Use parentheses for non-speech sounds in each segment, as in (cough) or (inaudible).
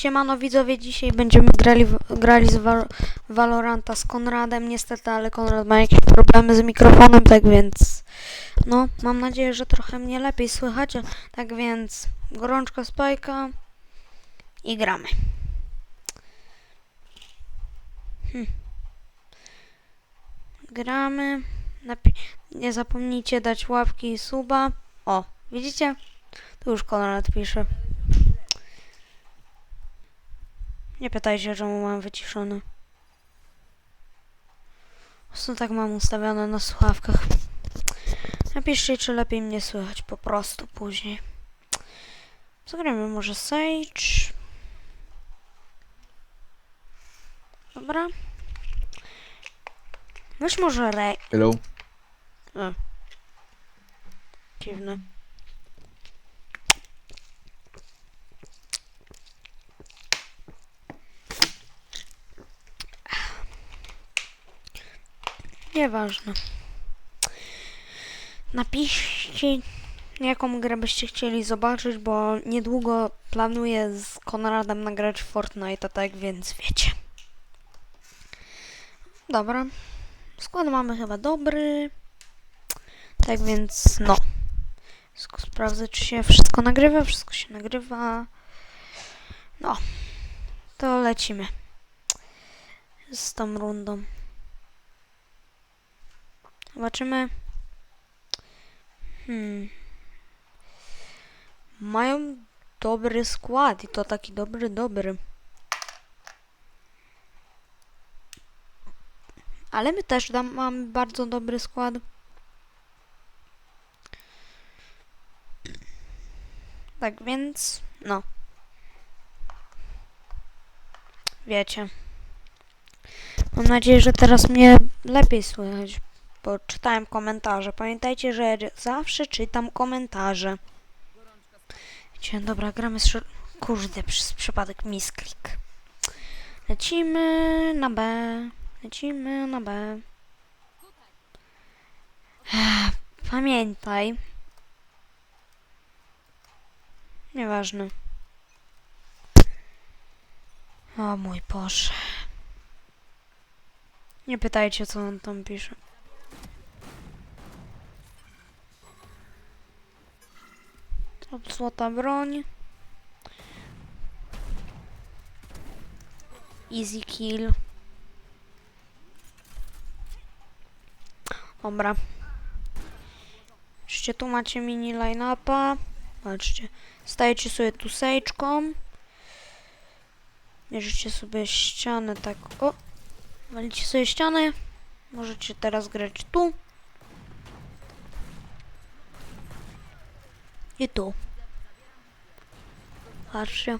Siemano widzowie, dzisiaj będziemy grali, grali z Val Valoranta z Konradem, niestety, ale Konrad ma jakieś problemy z mikrofonem, tak więc no, mam nadzieję, że trochę mnie lepiej słychać, tak więc gorączka spajka i gramy. Hm. Gramy, Napi nie zapomnijcie dać łapki i suba. O, widzicie? Tu już Konrad pisze. Nie pytajcie, czemu mam wyciszony. Po prostu tak mam ustawione na słuchawkach. Napiszcie, czy lepiej mnie słychać po prostu później. Zagramy może Sage. Dobra. Weź może Ray. Hello. A. Dziwne. Nieważne. Napiszcie, jaką grę byście chcieli zobaczyć, bo niedługo planuję z Konradem nagrać Fortnite, tak więc wiecie. Dobra. Skład mamy chyba dobry. Tak więc no. Sprawdzę, czy się wszystko nagrywa. Wszystko się nagrywa. No. To lecimy. Z tą rundą. Zobaczymy. Hmm. Mają dobry skład i to taki dobry, dobry. Ale my też tam mamy bardzo dobry skład. Tak więc, no. Wiecie. Mam nadzieję, że teraz mnie lepiej słychać, bo czytałem komentarze. Pamiętajcie, że zawsze czytam komentarze. Wiecie, dobra, gramy z... Kurde, przez przypadek misklik. Lecimy na B. Lecimy na B. Pamiętaj. Nieważne. O mój Boże. Nie pytajcie, co on tam pisze. To złota broń. Easy kill. Dobra. Patrzcie, tu macie mini line-upa. Patrzcie. Stajecie sobie tu sejczką. Bierzecie sobie ścianę tak. O! Walicie sobie ścianę. Możecie teraz grać tu. I tu. Patrzcie.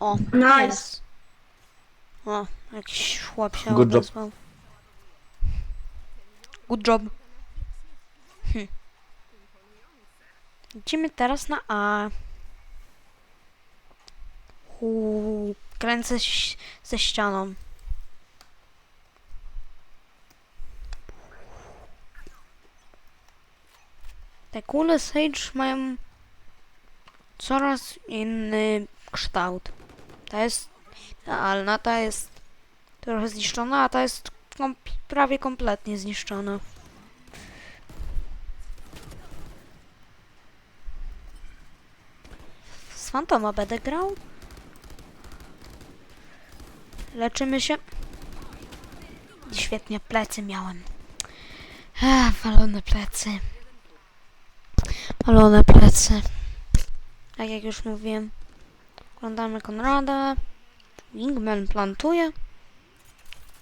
O, Nice. jest. O, jakiś chłop się Good job. Good job. Hm. Idziemy teraz na A. Uuu, kręcę ze ścianą. Te kule Sage mają coraz inny kształt. Ta jest idealna, ta jest trochę zniszczona, a ta jest kom prawie kompletnie zniszczona. Z Fantoma będę grał. Leczymy się. Świetnie, plecy miałem. Ech, walone plecy. Walone plecy. Tak jak już mówiłem. Oglądamy Konrada. Wingman plantuje.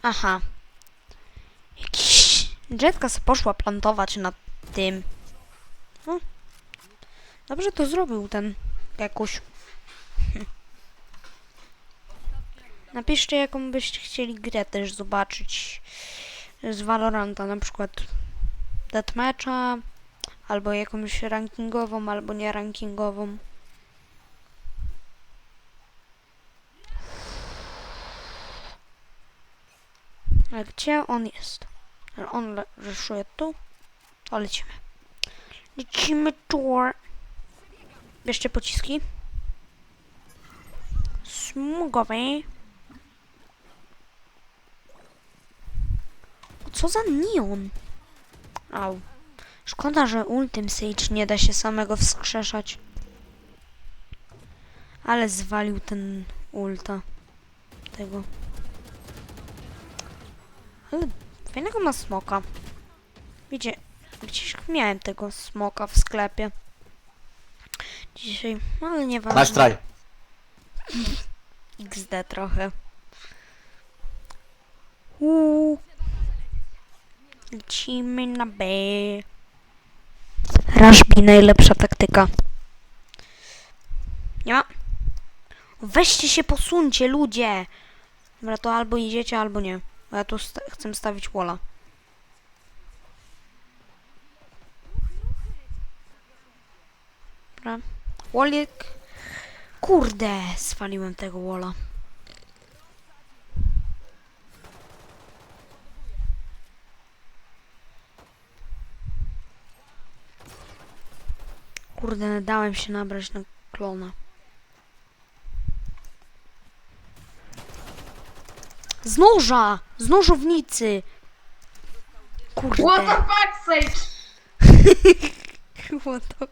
Aha. Jakiś... Jetka poszła plantować na tym. No. Dobrze to zrobił ten jakoś. (laughs) Napiszcie, jaką byście chcieli grę też zobaczyć z Valoranta, na przykład Deathmatcha, albo jakąś rankingową, albo nie rankingową. A gdzie on jest? On ryszuje tu, to lecimy. Lecimy tu. Bierzcie pociski. Smugowe. Co za neon? Au. Szkoda, że Ultim Sage nie da się samego wskrzeszać. Ale zwalił ten ulta. Tego. Ale fajnego ma smoka. Wiecie, gdzieś miałem tego smoka w sklepie. Dzisiaj, no ale nie Nasz traj. (laughs) XD trochę. Uuu. Lecimy na B. Rashbi najlepsza taktyka. Nie ma. Weźcie się, posuńcie, ludzie! Dobra, to albo idziecie, albo nie. Bo ja tu sta chcę stawić walla. Dobra. Wallik. Kurde, zwaliłem tego walla. Kurde, dałem się nabrać na klona. Z noża! Z nożownicy! Kurde. What the fuck? (laughs) What the...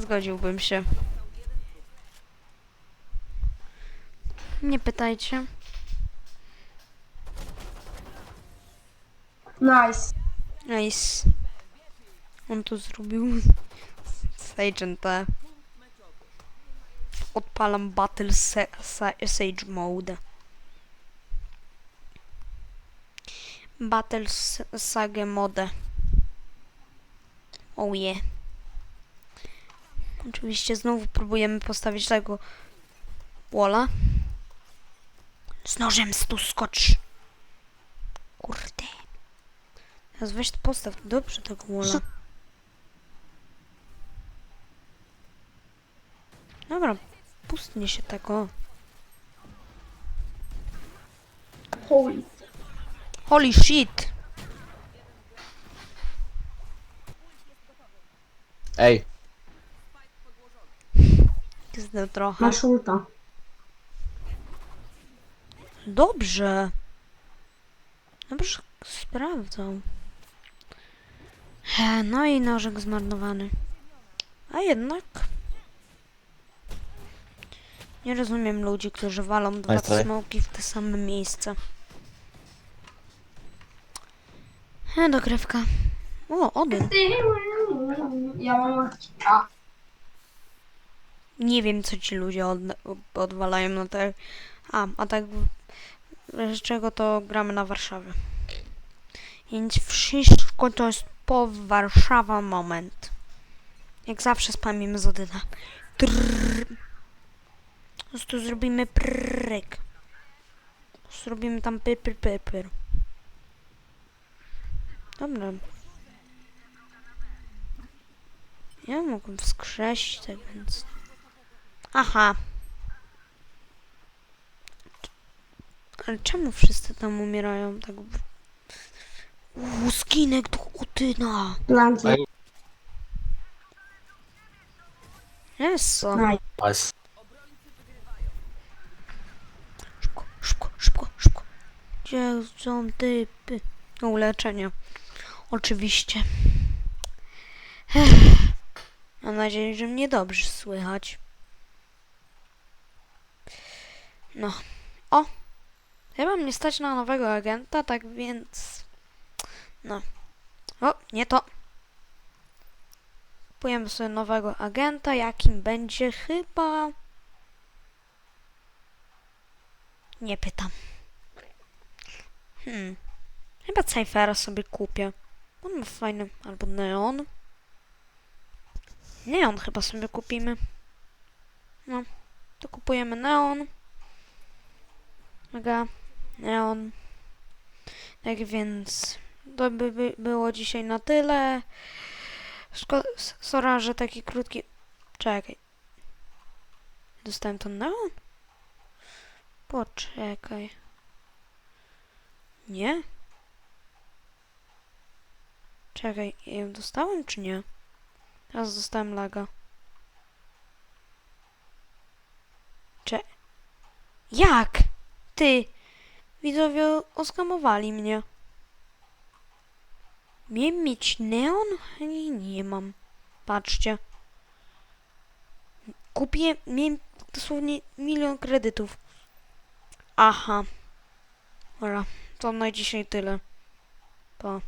Zgodziłbym się. Nie pytajcie. Nice. Nice. On to zrobił. Sage T. Odpalam Battle se sa Sage Mode. Battle Sage Mode. Oh yeah. Oczywiście znowu próbujemy postawić tego walla. Z nożem tu skocz. Kurde. Teraz weź postaw dobrze tego walla. Dobra, pustnie się tak o. Holy. Holy shit! Ej, Zdał trochę. Masz ulta. Dobrze. Dobrze sprawdzał. He, No i nożek zmarnowany. A jednak... Nie rozumiem ludzi, którzy walą dwa smoki w te same miejsce. He, dogrywka. O, Odyn. Ja mam... A, Nie wiem, co ci ludzie od, odwalają na te... A, a tak... Z czego to gramy na Warszawie. Więc wszystko to jest po Warszawa moment. Jak zawsze spamimy z Odyna. Trrr. Po prostu zrobimy pryk. Zrobimy tam pypyr pypyr. Dobra. Ja mogłem wskrzesić, tak więc... Aha. Ale czemu wszyscy tam umierają tak... Uuu, skinek do Utyna. planki. Ej. Jest Nice. nice. Gdzie są typy? O, leczenie. Oczywiście. Ech. Mam nadzieję, że mnie dobrze słychać. No. O! Chyba mnie stać na nowego agenta, tak więc... No. O, nie to. Kupujemy sobie nowego agenta, jakim będzie chyba... Nie pytam. Hmm. Chyba Cyphera sobie kupię. On ma fajny. Albo Neon. Neon chyba sobie kupimy. No. To kupujemy Neon. Mega. Neon. Tak więc. To by, by było dzisiaj na tyle. Szkoda, s- sora, że taki krótki... Czekaj. Dostałem to Neon? Poczekaj. Nie? Czekaj, ja ją dostałem czy nie? Teraz dostałem laga. Cze... Jak? Ty! Widzowie oskamowali mnie. Miałem mieć neon? Nie, nie mam. Patrzcie. Kupię, miałem dosłownie milion kredytów. Aha. Dobra to na dzisiaj tyle. Pa.